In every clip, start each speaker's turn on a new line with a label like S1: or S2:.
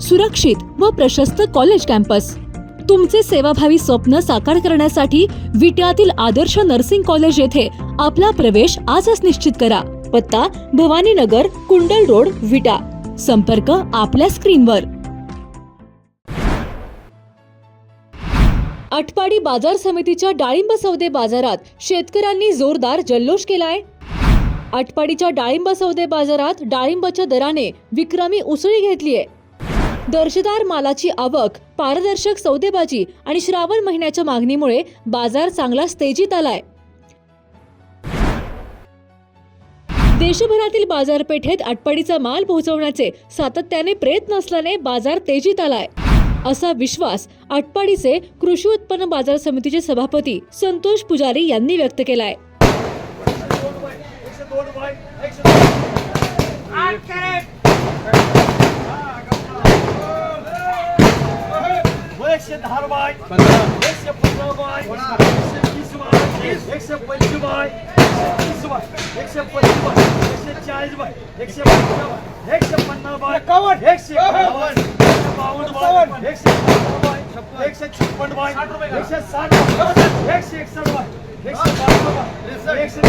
S1: सुरक्षित व प्रशस्त कॉलेज कॅम्पस तुमचे सेवाभावी स्वप्न साकार करण्यासाठी विट्यातील आदर्श नर्सिंग कॉलेज येथे आपला प्रवेश आजच निश्चित करा. पत्ता भवानीनगर कुंडल रोड विटा. संपर्क आपल्या स्क्रीनवर. आटपाडी बाजार समितीच्या डाळिंब सौदे बाजारात शेतकऱ्यांनी जोरदार जल्लोष केलाय. आटपाडीच्या डाळिंब सौदे बाजारात डाळिंबाच्या दराने विक्रमी उसळी घेतलीय. दर्जेदार मालाची आवक पारदर्शक सौदेबाजी आणि श्रावण महिन्याच्या मागणीमुळे बाजार चांगलाच तेजीत आलाय. देशभरातील बाजारपेठेत आटपाडीचा माल पोहोचवण्याचे सातत्याने प्रयत्न असल्याने बाजार तेजीत आलाय. असा विश्वास आटपाडीचे कृषी उत्पन्न बाजार समितीचे सभापती संतोष पुजारी यांनी व्यक्त केलाय.
S2: एकशे पंधरा बाय एकशे वीस बाय एकशे पंचवीस बाय एकशे बाय एकशे पस्तीस बाय एकशे चाळीस बाय एकशे पंचावन्न बाय एकशे पन्नास बाय एकावन्न एकशे एकावन्न एकशे बावन्न एकशे बाय एकशे छप्पन्न बाय एकशे साठ बाय एकशे एकसष्ट बाय एकशे बावन्न बाय एकशे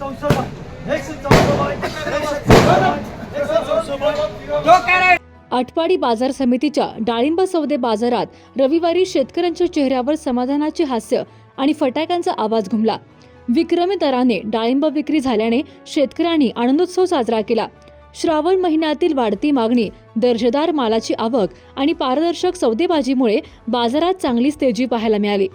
S2: चौसष्ट बाय एकशे चौसष्ट बाय एकशे चौसष्ट बाय एकशे चौसष्ट बाय
S1: आटपाडी बाजार समितीच्या डाळिंब सौदे बाजारात रविवारी शेतकऱ्यांच्या चेहऱ्यावर समाधानाचे हास्य आणि फटाक्यांचा आवाज घुमला. विक्रमी दराने डाळिंब विक्री झाल्याने शेतकऱ्यांनी आनंदोत्सव साजरा केला. श्रावण महिन्यातील वाढती मागणी दर्जेदार मालाची आवक आणि पारदर्शक सौदेबाजीमुळे बाजारात चांगलीच तेजी पाहायला मिळाली.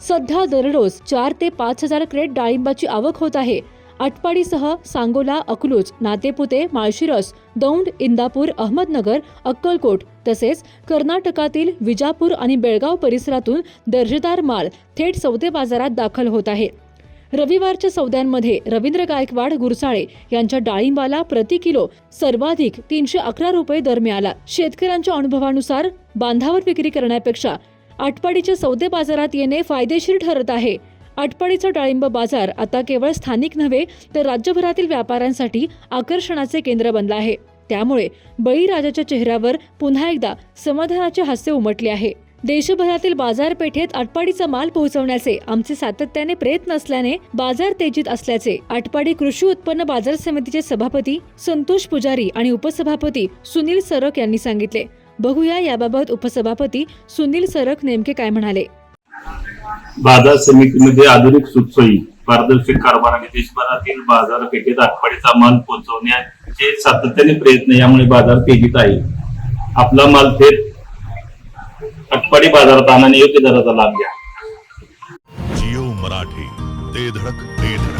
S1: सध्या दररोज चार ते पाच हजार क्रेट डाळिंबाची आवक होत आहे. आटपाडीसह सांगोला अकलूज नातेपुते माळशिरस दौंड इंदापूर अहमदनगर अक्कलकोट तसेच कर्नाटकातील विजापूर आणि बेळगाव परिसरातून दर्जेदार माल थेट सौदे बाजारात दाखल होत आहे. रविवारच्या सौद्यांमध्ये रवींद्र गायकवाड गुरसाळे यांच्या डाळिंबाला प्रति किलो सर्वाधिक तीनशे अकरा रुपये दर मिळाला. शेतकऱ्यांच्या अनुभवानुसार बांधावर विक्री करण्यापेक्षा आटपाडीच्या सौदे बाजारात येणे फायदेशीर ठरत आहे. आटपाडीचा डाळिंब बाजार आता केवळ स्थानिक नव्हे तर राज्यभरातील व्यापाऱ्यांसाठी आकर्षणाचे केंद्र बनला आहे. त्यामुळे बळीराजाच्या चेहऱ्यावर पुन्हा एकदा समाधानाचे हास्य उमटले आहे. देशभरातील बाजारपेठेत आटपाडीचा माल पोहोचवण्याचे आमचे सातत्याने प्रयत्न असल्याने बाजार तेजीत असल्याचे आटपाडी कृषी उत्पन्न बाजार समितीचे सभापती संतोष पुजारी आणि उपसभापती सुनील सरक यांनी सांगितले. बघूया याबाबत उपसभापती सुनील सरक नेमके काय म्हणाले.
S3: बाजार समितीमध्ये आधुनिक सुखसोयी पारदर्शक कारभार आणि देशभरातील बाजारपेठेत आठवड्याचा माल पोहोचवण्याचे सातत्याने प्रयत्न यामुळे बाजार तेजीत आहे. आपला माल थेट आठवडी बाजारात आणण्याने योग्य दराचा लाभ घ्या.
S4: जिओ मराठी ते धडक ते धडक.